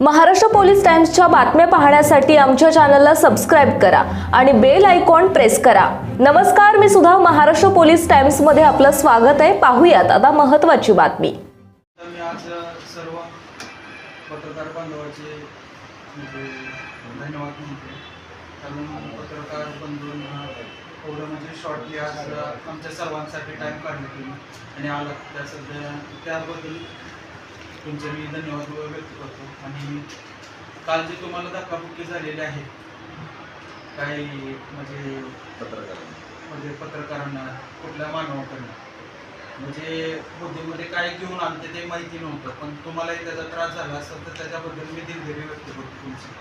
Maharashtra police टाइम्सच्या बातम्या पाहण्यासाठी आमच्या चॅनलला सबस्क्राईब करा आणि बेल आयकॉन प्रेस करा. नमस्कार मी सुद्धा महाराष्ट्र पोलीस टाइम्समध्ये आपलं स्वागत आहे. पाहूयात आता महत्वाची बातमी. मी आज सर्व पत्रकार बांधवाचे म्हणजे धन्यवाद म्हणतो. कारण पत्रकार बंधूंना एवढं म्हणजे शॉर्टली आज आमच्या सर्वांसाठी टाईम काढले तुम्ही आणि आला. त्या सध्या त्याबद्दल तुमचे मी धन्यवाद व्यक्त करतो. आणि काल जे तुम्हाला धक्काबुक्की झालेली आहे काही म्हणजे म्हणजे पत्रकारांना कुठल्या मानवाकडनं? म्हणजे बुद्धीमध्ये काय घेऊन आणते ते माहिती नव्हतं पण तुम्हालाही त्याचा त्रास झाला असेल तर त्याच्याबद्दल मी दिलगिरी व्यक्त करतो तुमची.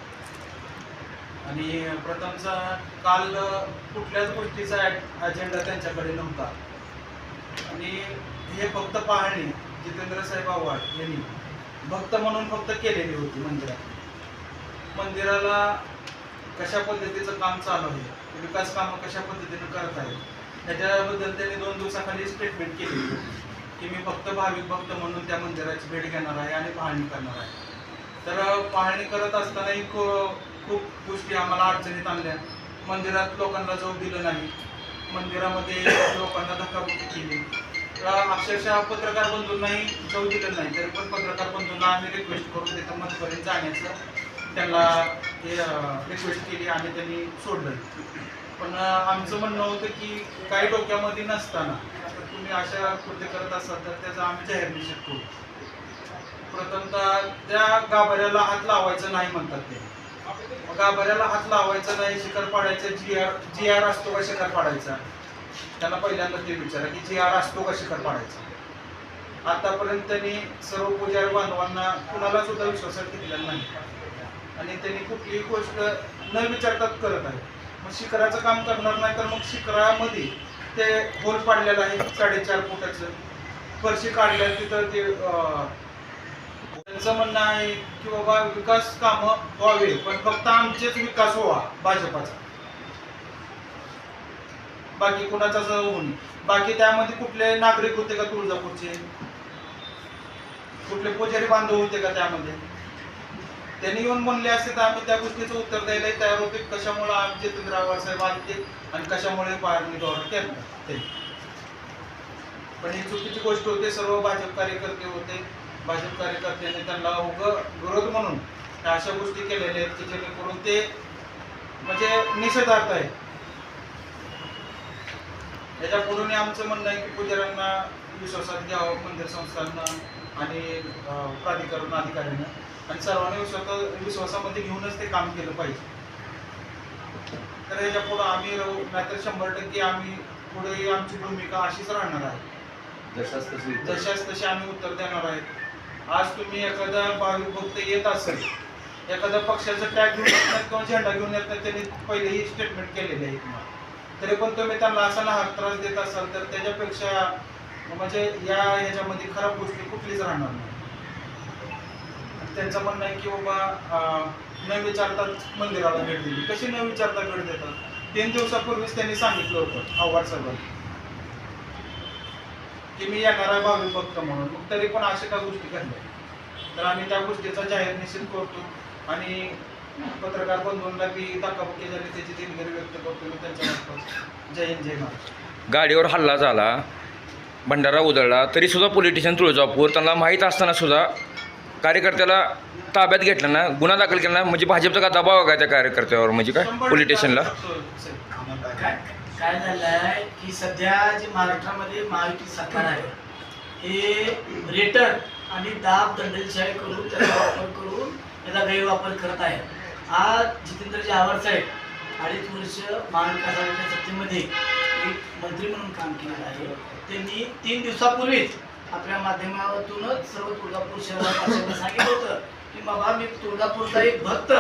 आणि प्रथमचा काल कुठल्याच गोष्टीचा अजेंडा त्यांच्याकडे नव्हता. आणि हे फक्त पाहणी जितेंद्र साहेब आव्हाड यांनी भक्त म्हणून फक्त केलेली होती मंदिरात. मंदिराला कशा पद्धतीचं काम चालू आहे विकास कामं कशा पद्धतीनं करत आहे त्याच्याबद्दल त्यांनी दोन दिवसाखाली स्टेटमेंट केली की मी फक्त भाविक भक्त म्हणून त्या मंदिराची भेट घेणार आहे आणि पाहणी करणार आहे. तर पाहणी करत असतानाही खूप गोष्टी आम्हाला अडचणीत आणल्या. मंदिरात लोकांना जाऊ दिलं नाही. मंदिरामध्ये लोकांना धक्काबुक्की केली. अक्षरशः पत्रकार बंधूंनाही जाऊ दिलं नाही तरी पण पत्रकार बंधूंना आम्ही रिक्वेस्ट करून तिथं मधपर्यंत जाण्याचं त्यांना हे रिक्वेस्ट केली आणि त्यांनी सोडलं. पण आमचं म्हणणं होतं की काही डोक्यामध्ये नसताना तुम्ही अशा कृत्य करत असाल तर त्याचा आम्ही जाहीर निषेध करू. प्रथमतः त्या गाभाऱ्याला हात लावायचं नाही म्हणतात ते. गाभाऱ्याला हात लावायचा नाही शिखर पाडायचं जी आर जी आर असतो का शिखर पाडायचा? त्यांना पहिल्यांदा ते विचारा की जी आर असतो का शिखर पाडायचा. आतापर्यंत त्यांनी सर्व पुजारी बांधवांना कुणाला सुद्धा विश्वासात घेतलेला नाही. आणि त्यांनी कुठलीही गोष्ट न विचारतात करत आहे. मग शिखराचं काम करणार नाही तर मग शिखरामध्ये ते होल पाडलेलं आहे साडेचार फुटाचं. फरशी काढल्या तिथं ते अं, त्यांचं म्हणणं आहे की बाबा विकास कामं व्हावे पण फक्त आमचेच विकास व्हावा भाजपाचा. बाकी कुणाचा होऊन बाकी त्यामध्ये कुठले नागरिक होते का तुळजापूरचे? कुठले पुजारी बांधव होते का त्यामध्ये? त्यांनी येऊन म्हणले असते तर आम्ही त्या गोष्टीचं उत्तर द्यायला तयार होते कशामुळे आमचे जितेंद्र साहेब आले आणि कशामुळे पारणी धोरण केलं. ते. पण ही चुकीची गोष्ट होते सर्व भाजप कार्यकर्ते होते. भाजप कार्यकर्त्यांनी त्यांना उग विरोध म्हणून त्या अशा गोष्टी केलेल्या आहेत की जेणेकरून ते म्हणजे निषेधार्थ आहे याच्या पुढून आमचं म्हणणं आहे की पुजाऱ्यांना विश्वासात घ्यावं मंदिर संस्थांना आणि प्राधिकरण अधिकाऱ्यांना. आणि सर्वांनी विश्वास विश्वासामध्ये घेऊनच ते काम केलं पाहिजे. तर याच्या पुढं आम्ही नाहीतर शंभर टक्के आम्ही पुढे आमची भूमिका अशीच राहणार आहे. जशाच तशी जशाच तसे आम्ही उत्तर देणार आहेत आज तुम्ही एखादा भाविक भक्त येत असेल. एखाद्या पक्षाचं टॅग घेऊन येत नाही किंवा झेंडा घेऊन येत नाही त्यांनी पहिलेही स्टेटमेंट केलेली आहे तुम्हाला. तरी पण तुम्ही त्यांना असा हात त्रास देत असाल तर त्याच्यापेक्षा म्हणजे या ह्याच्यामध्ये खराब गोष्टी कुठलीच राहणार नाही. त्यांचं म्हणणं आहे की बाबा न विचारताच मंदिराला भेट दिली. कशी न विचारता भेट देतात? तीन दिवसापूर्वीच त्यांनी सांगितलं होतं आव्हाड सगळं की मी येणार आहे भावी भक्त म्हणून. मग तरी पण अशा काही गोष्टी घडल्या. तर आम्ही त्या गोष्टीचा जाहीर निषेध करतो आणि पत्रकार बंधूंना बी धक्काबुक्की झाली त्याची दिलगिरी व्यक्त करतो मी त्यांच्या मार्फत. जय हिंद जय महाराष्ट्र. गाडीवर हल्ला झाला. भंडारा उधळला. तरी सुद्धा पोलीस स्टेशन तुळजापूर. त्यांना माहीत असताना सुद्धा कार्यकर्त्याला ताब्यात घेतलं ना गुन्हा दाखल केला ना म्हणजे भाजपचा का दबाव आहे का त्या कार्यकर्त्यावर? म्हणजे काय. काय काय झालं आहे की सध्या जे महाराष्ट्रामध्ये महायुती सरकार आहे हे रेटर आणि दाब दंडलशाही करून त्याचा वापर करून त्याचा गैरवापर करत आहे. आज जितेंद्रजी आव्हाड साहेब अडीच वर्ष महाविकास आघाडीच्या सत्तेमध्ये एक मंत्री म्हणून काम केलेलं आहे. त्यांनी तीन दिवसापूर्वीच आपल्या माध्यमातूनच सर्व तुळजापूर शहरात सांगितलं होतं. की बाबा मी तुळजापूरचा एक भक्त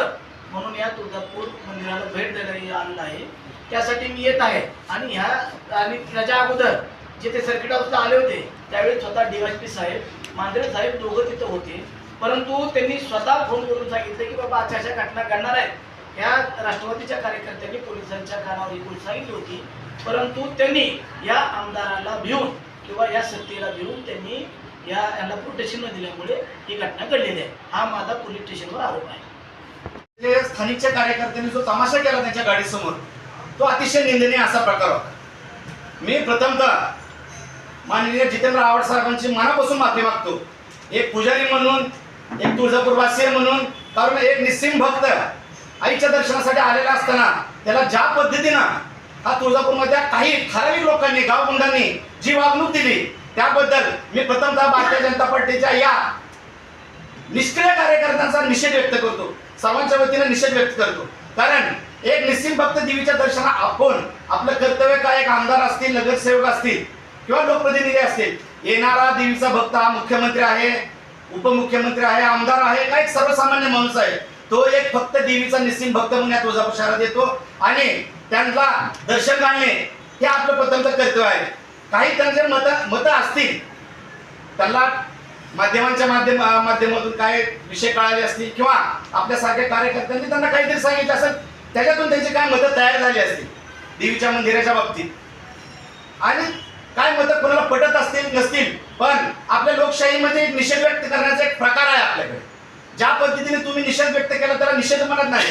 म्हणून या तुळजापूर मंदिराला भेट द्यायला आणलं आहे. त्यासाठी मी येत आहे. आणि ह्या आणि त्याच्या अगोदर जे ते सर्किट हाऊसला आले होते त्यावेळी स्वतः डीवायसपी साहेब मांजरे साहेब दोघं तिथं होते. परंतु त्यांनी स्वतः फोन करून सांगितलं की बाबा अशा अशा घटना घडणार आहेत. ह्या राष्ट्रवादीच्या कार्यकर्त्यांनी पोलिसांच्या कानावर ही गोष्ट सांगितली होती. परंतु त्यांनी या आमदाराला भिवून किंवा या सत्तेला भिवून त्यांनी या यांना प्रोटेक्शन न दिल्यामुळे ही घटना घडलेली आहे. हा माझा पोलीस स्टेशनवर आरोप आहे. स्थानिकच्या कार्यकर्त्यांनी जो तमाशा केला त्यांच्या गाडीसमोर तो अतिशय निंदनीय असा प्रकार होता. मी प्रथमतः माननीय जितेंद्र आव्हाड साहेबांची मनापासून माफी मागतो. एक पुजारी म्हणून एक तुळजापूरवासीय म्हणून कारण एक निस्सिम भक्त आईच्या दर्शनासाठी आलेला असताना त्याला ज्या पद्धतीनं हा तुळजापूरमधल्या काही ठराविक लोकांनी गावगुंडांनी जी वागणूक दिली त्याबद्दल मी प्रथमतः भारतीय जनता पार्टीच्या या निष्क्रिय कार्यकर्त्यांचा निषेध व्यक्त करतो. सर्वांच्या वतीने निषेध व्यक्त करतो. कारण एक निस्सिम भक्त देवीच्या दर्शना आपण आपलं कर्तव्य काय? एक आमदार असतील नगरसेवक असतील किंवा लोकप्रतिनिधी असतील येणारा देवीचा भक्त हा मुख्यमंत्री आहे. उपमुख्यमंत्री आहे आमदार आहे का एक सर्वसामान्य माणूस आहे? तो एक फक्त देवीचा निस्सिम भक्त म्हणून या तुळजापूर शहरात येतो. आणि त्यांना दर्शन घालणे हे आपलं प्रथमचं कर्तव्य आहे. काही त्यांचे मत मतं असतील त्यांना माध्यमांच्या माध्यम माध्यमातून काय विषय कळाले असतील किंवा आपल्यासारख्या कार्यकर्त्यांनी त्यांना काहीतरी सांगितलं असेल त्याच्यातून त्यांची काय मतं तयार झाली असतील देवीच्या मंदिराच्या बाबतीत? आणि काय मतं पटत असतील नसतील पण आपल्या लोकशाहीमध्ये एक निषेध व्यक्त करण्याचा एक प्रकार आहे आपल्याकडे. ज्या पद्धतीने तुम्ही निषेध व्यक्त केला त्याला निषेध म्हणत नाही.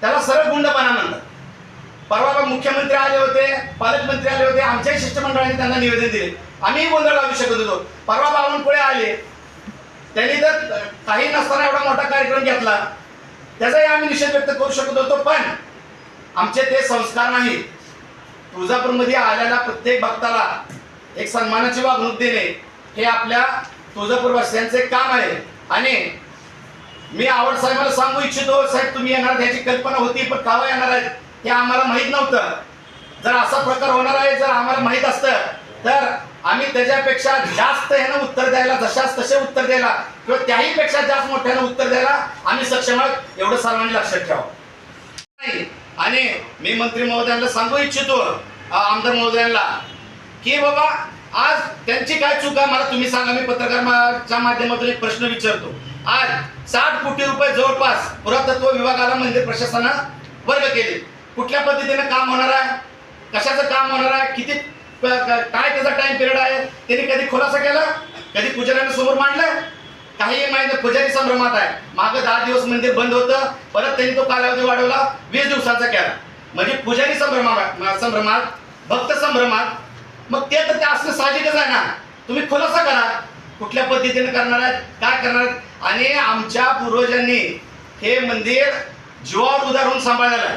त्याला सरळ गुंडपणा म्हणतात. परवा मुख्यमंत्री आले होते पालकमंत्री आले होते आमच्याही शिष्टमंडळाने त्यांना निवेदन दिले. आम्ही गोंधळ लावू शकत होतो. परवा बावनकुळे आले. त्यांनी तर काही नसताना एवढा मोठा कार्यक्रम घेतला. त्याचाही आम्ही निषेध व्यक्त करू शकत होतो पण आमचे ते संस्कार नाही तुळजापूरमध्ये आलेल्या प्रत्येक भक्ताला एक सन्मानाची वागणूक देणे हे आपल्या तुळजापूरवासियांचे काम आहे. आणि मी आवड साहेबांना सांगू इच्छितो साहेब तुम्ही येणार याची कल्पना होती पण कावा येणार आहेत हे आम्हाला माहीत नव्हतं. जर असा प्रकार होणार आहे जर आम्हाला माहीत असतं तर आम्ही त्याच्यापेक्षा जास्त ह्यानं उत्तर द्यायला जशाच तसे उत्तर द्यायला किंवा त्याही पेक्षा जास्त मोठ्यानं उत्तर द्यायला आम्ही सक्षम आहोत एवढं सर्वांनी लक्षात ठेवा. आणि मी मंत्री महोदयांना सांगू इच्छितो आमदार महोदयांना की बाबा आज त्यांची काय चूक आहे मला तुम्ही सांगा. मी पत्रकारच्या माध्यमातून एक प्रश्न विचारतो. आज साठ कोटी रुपये जवळपास पुरातत्व विभागाला मंदिर प्रशासनानं वर्ग केले. कुठल्या पद्धतीने काम होणार आहे? कशाचं काम होणार आहे? किती काय त्याचा टाइम पिरियड आहे? त्यांनी कधी खुलासा केला? कधी पुजाऱ्यांना समोर मांडलं? काही माहिती पुजारी संभ्रमात आहे. मागं दहा दिवस मंदिर बंद होतं परत त्यांनी तो कालावधी वाढवला वीस दिवसाचा केला. म्हणजे पुजारी संभ्रमात संभ्रमात भक्त संभ्रमात मग ते तर ते असणं साहजिकच आहे ना. तुम्ही खुलासा करा. कुठल्या पद्धतीने करणार आहेत काय करणार आहेत? आणि आमच्या पूर्वजांनी हे मंदिर जीवावर उदाहरून सांभाळलेलं आहे.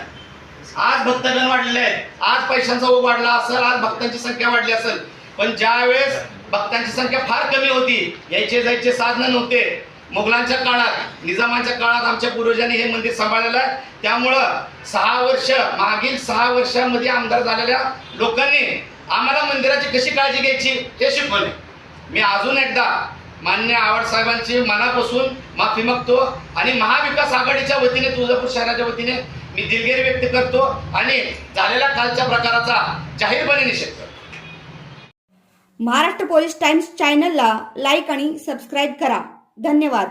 आज भक्तगण वाढलेले आहेत. आज पैशांचा ओघ वाढला असेल आज भक्तांची संख्या वाढली असेल. पण ज्यावेळेस भक्तांची संख्या फार कमी होती यायचे जायचे साधनं नव्हते. मुघलांच्या काळात निजामांच्या काळात आमच्या पूर्वजांनी हे मंदिर सांभाळलेलं आहे. त्यामुळं सहा वर्ष मागील सहा वर्षामध्ये आमदार झालेल्या लोकांनी आम्हाला मंदिराची कशी काळजी घ्यायची हे शिकवले. मी अजून एकदा मान्य आवड साहेबांची मनापासून माफी मागतो आणि महाविकास आघाडीच्या वतीने तुळजापूर शहराच्या वतीने मी दिलगिरी व्यक्त करतो आणि झालेल्या कालच्या प्रकाराचा जाहीरपणे निषेध करतो. महाराष्ट्र पोलीस टाइम्स चॅनलला लाईक आणि सबस्क्राईब करा. धन्यवाद.